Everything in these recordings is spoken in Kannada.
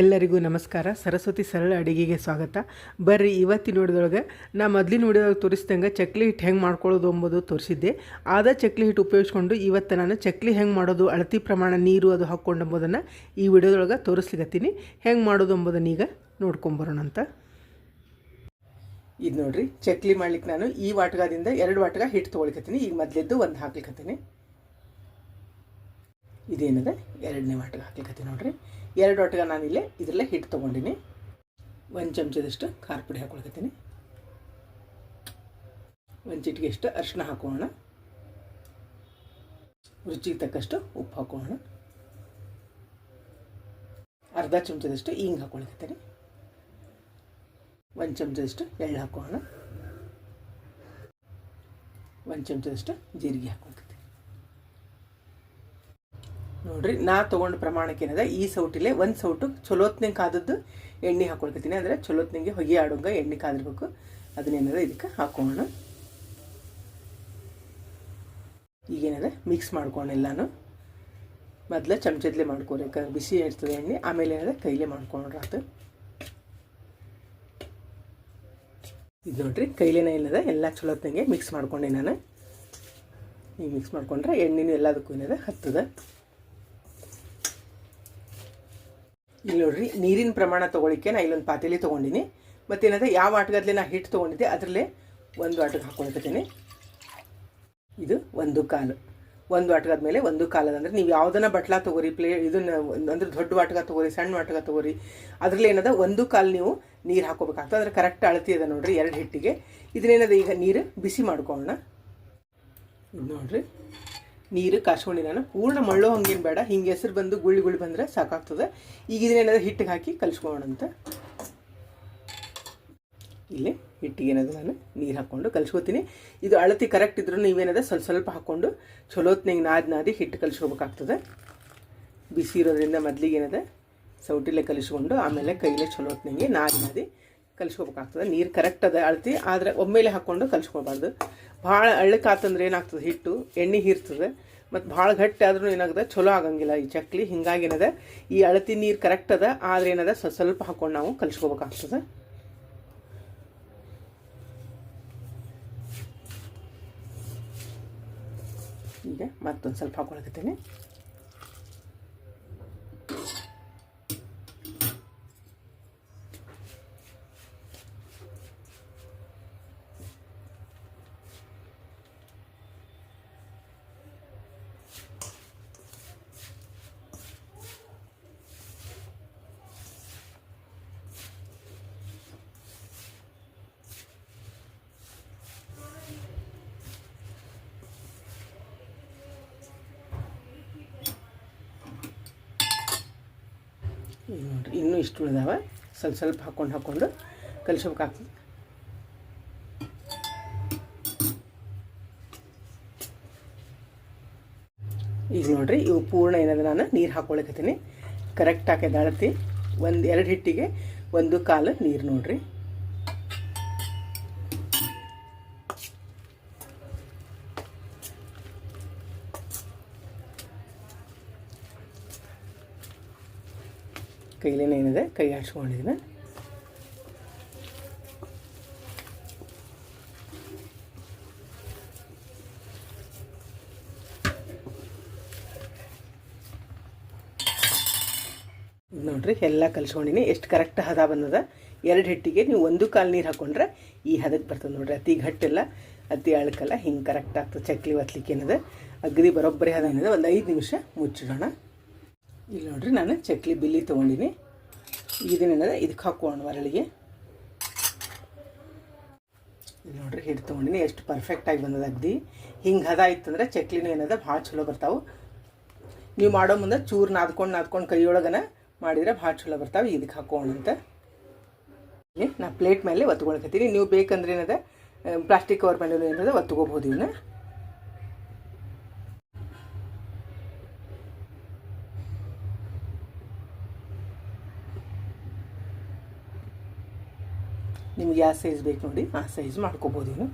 ಎಲ್ಲರಿಗೂ ನಮಸ್ಕಾರ. ಸರಸ್ವತಿ ಸರಳ ಅಡುಗೆಗೆ ಸ್ವಾಗತ. ಬರ್ರಿ ಇವತ್ತಿನ ನೋಡಿದೊಳಗೆ ನಾ ಮೊದಲಿನ ನೋಡಿದಾಗ ತೋರಿಸ್ದಂಗೆ ಚಕ್ಲಿ ಹಿಟ್ಟು ಹೆಂಗೆ ಮಾಡ್ಕೊಳ್ಳೋದು ಅಂಬೋದು ತೋರಿಸಿದ್ದೆ. ಆದ ಚಕ್ಲಿ ಹಿಟ್ಟು ಉಪಯೋಗಿಸ್ಕೊಂಡು ಇವತ್ತು ನಾನು ಚಕ್ಲಿ ಹೆಂಗೆ ಮಾಡೋದು, ಅಳತಿ ಪ್ರಮಾಣ, ನೀರು ಅದು ಹಾಕ್ಕೊಂಡು ಅಂಬೋದನ್ನು ಈ ವಿಡಿಯೋದೊಳಗೆ ತೋರಿಸ್ಲಿಕ್ಕತ್ತೀನಿ ಹೆಂಗೆ ಮಾಡೋದು ಎಂಬುದನ್ನು ಈಗ ನೋಡ್ಕೊಂಬರೋಣ ಅಂತ. ಇದು ನೋಡಿರಿ, ಚಕ್ಲಿ ಮಾಡ್ಲಿಕ್ಕೆ ನಾನು ಈ ವಾಟಗದಿಂದ ಎರಡು ವಾಟಗ ಹಿಟ್ಟು ತೊಗೊಳಿಕತ್ತೀನಿ ಈಗ ಮೊದಲಿದ್ದು ಒಂದು ಹಾಕ್ಲಿಕ್ಕತ್ತೀನಿ ಇದೇನದ? ಎರಡನೇ ವಾಟಗ ಹಾಕ್ಲಿಕ್ಕತ್ತೀನಿ ನೋಡ್ರಿ. ಎರಡು ವಾಟಕ ನಾನಿಲ್ಲೇ ಇದರಲ್ಲೇ ಹಿಟ್ಟು ತೊಗೊಂಡಿನಿ. ಒಂದು ಚಮಚದಷ್ಟು ಖಾರ ಪುಡಿ ಹಾಕೊಳಕತ್ತೀನಿ. ಒಂದು ಚಿಟಿಗೆಷ್ಟು ಅರಿಶಿನ ಹಾಕೋಣ. ರುಚಿಗೆ ತಕ್ಕಷ್ಟು ಉಪ್ಪು ಹಾಕೋಣ. ಅರ್ಧ ಚಮಚದಷ್ಟು ಹಿಂಗೆ ಹಾಕೊಳಕತ್ತೀನಿ. ಒಂದು ಚಮಚದಷ್ಟು ಎಳ್ಳು ಹಾಕೋಣ. ಒಂದು ಚಮಚದಷ್ಟು ಜೀರಿಗೆ ಹಾಕೊಳ್ತೀನಿ ನೋಡ್ರಿ, ನಾ ತಗೊಂಡ ಪ್ರಮಾಣಕ್ಕೆ ಏನದ? ಈ ಸೌಟಿಲೆ ಒಂದು ಸೌಟು ಚಲೋತ್ನಂಗೆ ಕಾದದ್ದು ಎಣ್ಣೆ ಹಾಕೊಳ್ಕತ್ತೀನಿ. ಅಂದರೆ ಚಲೋತ್ನಂಗೆ ಹೊಗೆ ಆಡೋಂಗ ಎಣ್ಣೆ ಕಾದಿರ್ಬೇಕು. ಅದನ್ನೇನದ ಇದಕ್ಕೆ ಹಾಕೋಣ. ಈಗೇನದ ಮಿಕ್ಸ್ ಮಾಡ್ಕೊಂಡೆಲ್ಲಾನು ಮೊದಲ ಚಮಚದ್ಲೆ ಮಾಡ್ಕೊರಿ ಬಿಸಿ ಇರ್ತದೆ ಎಣ್ಣೆ. ಆಮೇಲೆ ಏನದ? ಕೈಲೇ ಮಾಡ್ಕೊಂಡ್ರೆ ಆತು ಇದು ನೋಡ್ರಿ, ಕೈಲೇನ ಏನದ? ಎಲ್ಲ ಚಲೋತ್ನಂಗೆ ಮಿಕ್ಸ್ ಮಾಡ್ಕೊಂಡೆ ನಾನು. ಈಗ ಮಿಕ್ಸ್ ಮಾಡ್ಕೊಂಡ್ರೆ ಎಣ್ಣೆನೂ ಎಲ್ಲದಕ್ಕೂ ಏನದ? ಹತ್ತದ. ಇಲ್ಲಿ ನೋಡ್ರಿ, ನೀರಿನ ಪ್ರಮಾಣ ತೊಗೊಳಿಕ್ಕೆ ನಾ ಇಲ್ಲೊಂದು ಪಾತ್ರೆಲಿ ತೊಗೊಂಡಿನಿ. ಮತ್ತೇನದ, ಯಾವ ಆಟಗದ್ಲೆ ನಾ ಹಿಟ್ಟು ತೊಗೊಂಡಿದ್ದೆ, ಅದರಲ್ಲೇ ಒಂದು ಆಟಕ್ಕೆ ಹಾಕ್ಕೊಳ್ತೀನಿ ಇದು ಒಂದು ಕಾಲು. ಒಂದು ಆಟಗದ ಮೇಲೆ ಒಂದು ಕಾಲದ ಅಂದರೆ ನೀವು ಯಾವುದನ್ನ ಬಟ್ಲ ತೊಗೋರಿ, ಪ್ಲೇ ಇದನ್ನ ಅಂದ್ರೆ ದೊಡ್ಡ ಆಟಗ ತೊಗೋರಿ, ಸಣ್ಣ ಆಟಗ ತೊಗೋರಿ, ಅದರಲ್ಲಿ ಏನದ, ಒಂದು ಕಾಲು ನೀವು ನೀರು ಹಾಕೋಬೇಕಾಗ್ತದೆ. ಅಂದರೆ ಕರೆಕ್ಟ್ ಅಳತಿ ಅದ ನೋಡ್ರಿ ಎರಡು ಹಿಟ್ಟಿಗೆ. ಇದನ್ನೇನದ ಈಗ ನೀರು ಬಿಸಿ ಮಾಡ್ಕೊಳ್ಳೋಣ ನೋಡ್ರಿ. ನೀರು ಕಾಸ್ಕೊಂಡು ನಾನು ಪೂರ್ಣ ಮಳ್ಳೋ ಹಂಗೇನು ಬೇಡ, ಹಿಂಗೆ ಹೆಸರು ಬಂದು ಗುಳ್ಳಿ ಗುಳ್ಳಿ ಬಂದರೆ ಸಾಕಾಗ್ತದೆ. ಈಗ ಇದನ್ನೇನಾದ್ರು ಹಿಟ್ಟಿಗೆ ಹಾಕಿ ಕಲಿಸ್ಕೊಳ್ಳೋಣಂತ. ಇಲ್ಲಿ ಹಿಟ್ಟಿಗೆ ಏನಾದ್ರು ನಾನು ನೀರು ಹಾಕ್ಕೊಂಡು ಕಲಿಸ್ಕೊತೀನಿ. ಇದು ಅಳತಿ ಕರೆಕ್ಟ್ ಇದ್ರೂ ನೀವೇನದ ಸ್ವಲ್ಪ ಸ್ವಲ್ಪ ಹಾಕ್ಕೊಂಡು ಚಲೋತ್ನಾಗ ನಾದಿ ನಾದಿ ಹಿಟ್ಟು ಕಲಿಸ್ಕೋಬೇಕಾಗ್ತದೆ. ಬಿಸಿ ಇರೋದ್ರಿಂದ ಮೊದಲಿಗೆ ಏನದ ಸೌಟಿಲೆ ಕಲಿಸ್ಕೊಂಡು ಆಮೇಲೆ ಕೈಲೇ ಚಲೋತ್ನಾಗೆ ನಾದಿ ನಾದಿ ಕಲಿಸ್ಕೋಬೇಕಾಗ್ತದೆ. ನೀರು ಕರೆಕ್ಟ್ ಅದ ಅಳತಿ, ಆದರೆ ಒಮ್ಮೆಲೆ ಹಾಕ್ಕೊಂಡು ಕಲಿಸ್ಕೋಬಾರ್ದು ಭಾಳ ಅಳ್ಳಕ್ಕಾತಂದ್ರೆ ಏನಾಗ್ತದೆ ಹಿಟ್ಟು, ಎಣ್ಣೆ ಹೀರ್ತದೆ. ಮತ್ತು ಭಾಳ ಗಟ್ಟಿ ಆದ್ರೂ ಏನಾಗ್ತದೆ, ಚಲೋ ಆಗಂಗಿಲ್ಲ ಈ ಚಕ್ಲಿ. ಹಿಂಗಾಗಿ ಏನದ, ಈ ಅಳತಿ ನೀರು ಕರೆಕ್ಟ್ ಅದ, ಆದ್ರೆ ಏನದ ಸ್ವಲ್ಪ ಸ್ವಲ್ಪ ಹಾಕ್ಕೊಂಡು ನಾವು ಕಲಿಸ್ಕೋಬೇಕಾಗ್ತದೆ. ಈಗ ಮತ್ತೊಂದು ಸ್ವಲ್ಪ ಹಾಕೊಳಕತ್ತೀನಿ ನೋಡ್ರಿ, ಇನ್ನೂ ಇಷ್ಟು ಉಳಿದಾವ ಸ್ವಲ್ಪ ಸ್ವಲ್ಪ ಹಾಕ್ಕೊಂಡು ಹಾಕ್ಕೊಂಡು ಕಲಿಸ್ಬೇಕಾಗ್ತದೆ ಈಗ ನೋಡಿರಿ, ಇವು ಪೂರ್ಣ ಏನದ ನಾನು? ನೀರು ಹಾಕ್ಕೊಳಕತ್ತೀನಿ ಕರೆಕ್ಟ್ ಹಾಕಿ ದಾಳತಿ ಒಂದು ಎರಡು ಹಿಟ್ಟಿಗೆ ಒಂದು ಕಾಲು ನೀರು ನೋಡ್ರಿ. ಕೈಲೇನೆ ಏನಿದೆ, ಕೈ ಆಡ್ಸ್ಕೊಂಡಿದ್ದೀನಿ ನೋಡ್ರಿ, ಎಲ್ಲ ಕಲ್ಸ್ಕೊಂಡಿನಿ. ಎಷ್ಟು ಕರೆಕ್ಟ್ ಹದ ಬಂದದ. ಎರಡು ಹಿಟ್ಟಿಗೆ ನೀವು ಒಂದು ಕಾಲು ನೀರು ಹಾಕೊಂಡ್ರೆ ಈ ಹದಕ್ಕೆ ಬರ್ತದೆ ನೋಡ್ರಿ. ಅತಿ ಘಟ್ಟೆಲ್ಲ ಅತಿ ಅಳ್ಕಲ್ಲ, ಹಿಂಗೆ ಕರೆಕ್ಟ್ ಆಗ್ತದೆ. ಚಕ್ಲಿ ಒತ್ತಲಿಕ್ಕೆ ಏನಿದೆ. ಅಗದಿ ಬರೋಬ್ಬರಿ ಹದ ಏನಿದೆ, ಒಂದು ಐದು ನಿಮಿಷ ಮುಚ್ಚಿಡೋಣ. ಇಲ್ಲಿ ನೋಡ್ರಿ ನಾನು ಚಕ್ಲಿ ಬಿಲ್ಲಿ ತೊಗೊಂಡಿನಿ. ಇದನ್ನೇನದ ಇದಕ್ಕೆ ಹಾಕೋಣ ಮರಳಿಗೆ. ಇಲ್ಲಿ ನೋಡ್ರಿ ಹಿಟ್ಟು ತೊಗೊಂಡಿನಿ. ಎಷ್ಟು ಪರ್ಫೆಕ್ಟಾಗಿ ಬಂದದ ಅಗ್ದಿ. ಹಿಂಗೆ ಹದ ಇತ್ತಂದ್ರೆ ಚಕ್ಲಿನ ಏನದ ಭಾಳ ಚಲೋ ಬರ್ತಾವೆ. ನೀವು ಮಾಡೋ ಮುಂದೆ ಚೂರು ನಾದ್ಕೊಂಡು ನಾದ್ಕೊಂಡು ಕೈಯೊಳಗನ ಮಾಡಿದರೆ ಭಾಳ ಚಲೋ ಬರ್ತಾವೆ. ಇದಕ್ಕೆ ಹಾಕೋಣ ಅಂತ. ಇಲ್ಲಿ ನಾ ಪ್ಲೇಟ್ ಮೇಲೆ ಒತ್ಕೊಳ್ಕತ್ತೀನಿ. ನೀವು ಬೇಕಂದ್ರೆ ಏನದ ಪ್ಲಾಸ್ಟಿಕ್ ಕವರ್ ಮೇಲೆ ಏನದ ಒತ್ಕೋಬೋದು ಇವನ್ನ ನಿಮ್ಗೆ ಯಾವ ಸೈಜ್ ಬೇಕು ನೋಡಿ, ಆ ಸೈಜ್ ಮಾಡ್ಕೋಬೋದು ನೀವು.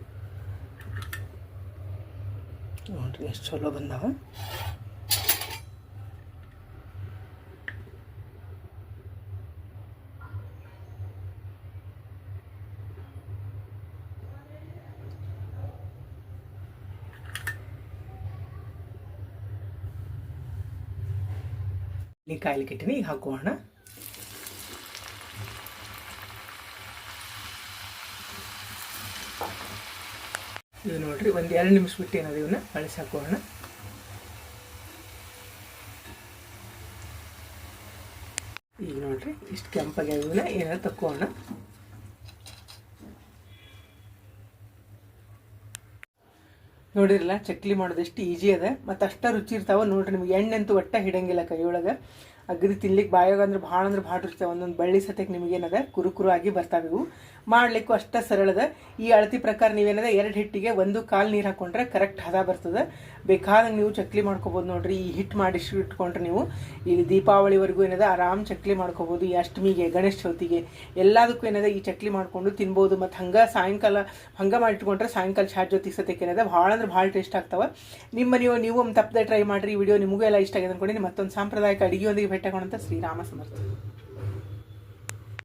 ನೋಡಿರಿ, ಎಷ್ಟು ಚಲೋ ಬಂದಾವ. ಕಾಯಿಲೆ ಈಗ ಹಾಕೋಣ. ಇದು ನೋಡ್ರಿ, ಒಂದು ಎರಡು ನಿಮಿಷ ಬಿಟ್ಟು ಏನದು ಇವನ್ನ ಬಳಸಿ ಹಾಕೋಣ. ಈಗ ನೋಡ್ರಿ, ಇಷ್ಟು ಕೆಂಪಾಗಿ ಇವನ್ನ ಏನಾದ್ರು ತಕ್ಕೋಣ. ನೋಡಿರಲ್ಲ, ಚಕ್ಲಿ ಮಾಡೋದು ಎಷ್ಟು ಈಜಿ ಅದ, ಮತ್ತು ಅಷ್ಟ ರುಚಿ ಇರ್ತಾವ. ನೋಡ್ರಿ, ನಿಮ್ಗೆ ಎಣ್ಣೆ ಅಂತೂ ಒಟ್ಟ ಹಿಡಂಗಿಲ್ಲ ಕೈಯೊಳಗೆ ಅಗದಿ ತಿನ್ಲಿಕ್ಕೆ ಬಾಯಾಗ ಅಂದ್ರೆ ಭಾಳ ಅಂದ್ರೆ ಭಾಳ ಇರ್ತಾವೆ ಒಂದೊಂದು ಬಳ್ಳಿ ಸತ್ಯಕ್ಕೆ ನಿಮಗೇನದ ಕುರುಕುರು ಆಗಿ ಬರ್ತಾವೆ ಇವು. ಮಾಡ್ಲಿಕ್ಕೂ ಅಷ್ಟ ಸರಳದ. ಈ ಅಳತಿ ಪ್ರಕಾರ ನೀವೇನದ, ಎರಡು ಹಿಟ್ಟಿಗೆ ಒಂದು ಕಾಲು ನೀರು ಹಾಕೊಂಡ್ರೆ ಕರೆಕ್ಟ್ ಹದ ಬರ್ತದೆ. ಬೇಕಾದಂಗೆ ನೀವು ಚಕ್ಲಿ ಮಾಡ್ಕೋಬೋದು ನೋಡ್ರಿ. ಈ ಹಿಟ್ಟು ಮಾಡಿ ಇಟ್ಕೊಂಡ್ರೆ ನೀವು ಇಲ್ಲಿ ದೀಪಾವಳಿವರೆಗೂ ಏನದ, ಆರಾಮ್ ಚಕ್ಲಿ ಮಾಡ್ಕೋಬೋದು. ಈ ಅಷ್ಟಮಿಗೆ, ಗಣೇಶ ಚೌತಿಗೆ ಎಲ್ಲದಕ್ಕೂ ಏನದ, ಈ ಚಕ್ಲಿ ಮಾಡ್ಕೊಂಡು ತಿನ್ಬೋದು. ಮತ್ತು ಹಂಗೆ ಸಾಯಂಕಾಲ, ಹಂಗೆ ಮಾಡಿಟ್ಕೊಂಡ್ರೆ ಸಾಯಂಕಾಲ ಚಾರ್ ಜೊತೆ ಸತ್ಯಕ್ಕೆ ಏನದ, ಭಾಳ ಅಂದ್ರೆ ಭಾಳ ಟೇಸ್ಟ್ ಆಗ್ತಾವೆ. ನಿಮ್ಮ ನೀವು ನೀವು ಒಂದು ತಪ್ಪದೆ ಟ್ರೈ ಮಾಡಿರಿ. ಈ ವಿಡಿಯೋ ನಿಮಗೂ ಎಲ್ಲ ಇಷ್ಟ ಆಗಿದೆ ಅಂದ್ಕೊಂಡು ಮತ್ತೊಂದು ಸಾಂಪ್ರದಾಯಿಕ ಅಡುಗೆಯೊಂದಿಗೆ ಭೇಟಿ ಆಗೋಣಂತ ಶ್ರೀರಾಮ ಸಮರ್ಥ.